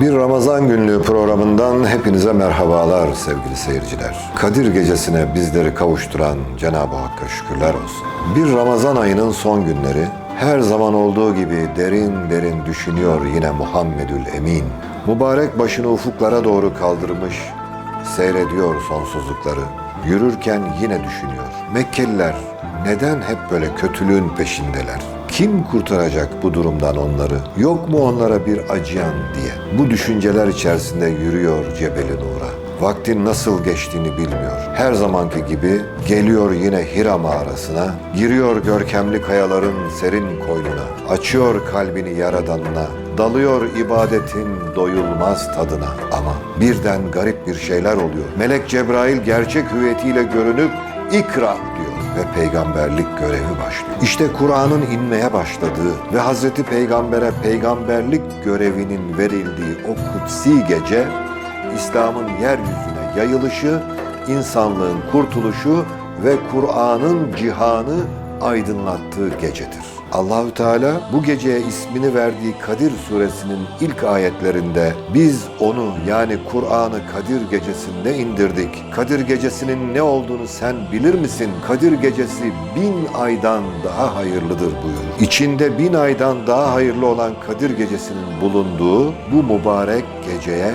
Bir Ramazan günlüğü programından hepinize merhabalar sevgili seyirciler. Kadir gecesine bizleri kavuşturan Cenab-ı Hakk'a şükürler olsun. Bir Ramazan ayının son günleri her zaman olduğu gibi derin derin düşünüyor yine Muhammedül Emin. Mübarek başını ufuklara doğru kaldırmış, seyrediyor sonsuzlukları. Yürürken yine düşünüyor. Mekkeliler neden hep böyle kötülüğün peşindeler? Kim kurtaracak bu durumdan onları? Yok mu onlara bir acıyan diye. Bu düşünceler içerisinde yürüyor Cebeli Nur'a. Vaktin nasıl geçtiğini bilmiyor. Her zamanki gibi geliyor yine Hira mağarasına, giriyor görkemli kayaların serin koynuna, açıyor kalbini yaradanına, dalıyor ibadetin doyulmaz tadına. Ama birden garip bir şeyler oluyor. Melek Cebrail gerçek hüviyetiyle görünüp ikra diyor ve peygamberlik görevi başlıyor. İşte Kur'an'ın inmeye başladığı ve Hazreti Peygamber'e peygamberlik görevinin verildiği o kutsi gece İslam'ın yeryüzüne yayılışı, insanlığın kurtuluşu ve Kur'an'ın cihanı aydınlattığı gecedir. Allahü Teala bu geceye ismini verdiği Kadir suresinin ilk ayetlerinde biz onu yani Kur'an'ı Kadir gecesinde indirdik. Kadir gecesinin ne olduğunu sen bilir misin? Kadir gecesi bin aydan daha hayırlıdır buyurur. İçinde bin aydan daha hayırlı olan Kadir gecesinin bulunduğu bu mübarek geceye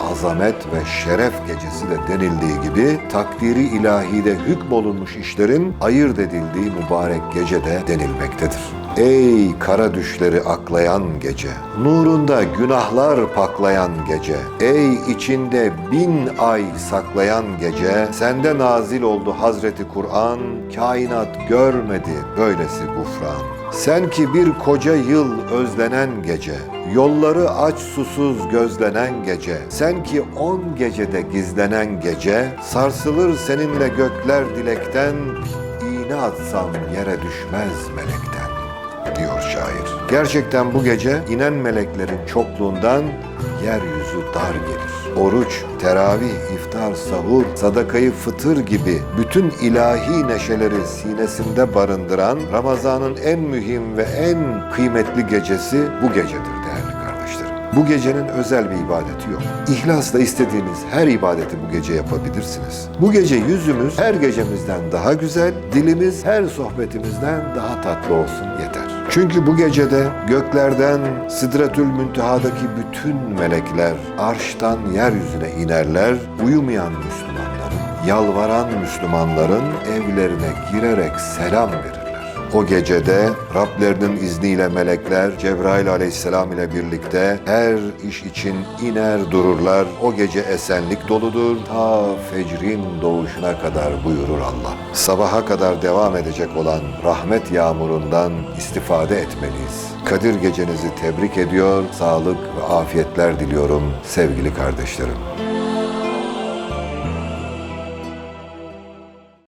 azamet ve şeref gecesi de denildiği gibi takdiri ilahide hükmolunmuş işlerin ayırt edildiği mübarek gecede denilmektedir. Ey kara düşleri aklayan gece, nurunda günahlar paklayan gece, ey içinde bin ay saklayan gece, sende nazil oldu Hazreti Kur'an, kainat görmedi böylesi gufran. Sen ki bir koca yıl özlenen gece, yolları aç susuz gözlenen gece, sen ki on gecede gizlenen gece, sarsılır seninle gökler dilekten, iğne atsam yere düşmez diyor şair. Gerçekten bu gece inen meleklerin çokluğundan yeryüzü dar gelir. Oruç, teravih, iftar, sahur, sadakayı fıtır gibi bütün ilahi neşeleri sinesinde barındıran Ramazan'ın en mühim ve en kıymetli gecesi bu gecedir değerli kardeşlerim. Bu gecenin özel bir ibadeti yok. İhlasla istediğiniz her ibadeti bu gece yapabilirsiniz. Bu gece yüzümüz her gecemizden daha güzel, dilimiz her sohbetimizden daha tatlı olsun yeter. Çünkü bu gecede göklerden Sidretül Münteha'daki bütün melekler arştan yeryüzüne inerler, uyumayan Müslümanların, yalvaran Müslümanların evlerine girerek selam verirler. O gecede Rablerinin izniyle melekler Cebrail aleyhisselam ile birlikte her iş için iner dururlar. O gece esenlik doludur. Ta fecrin doğuşuna kadar buyurur Allah. Sabaha kadar devam edecek olan rahmet yağmurundan istifade etmeliyiz. Kadir gecenizi tebrik ediyor, sağlık ve afiyetler diliyorum sevgili kardeşlerim.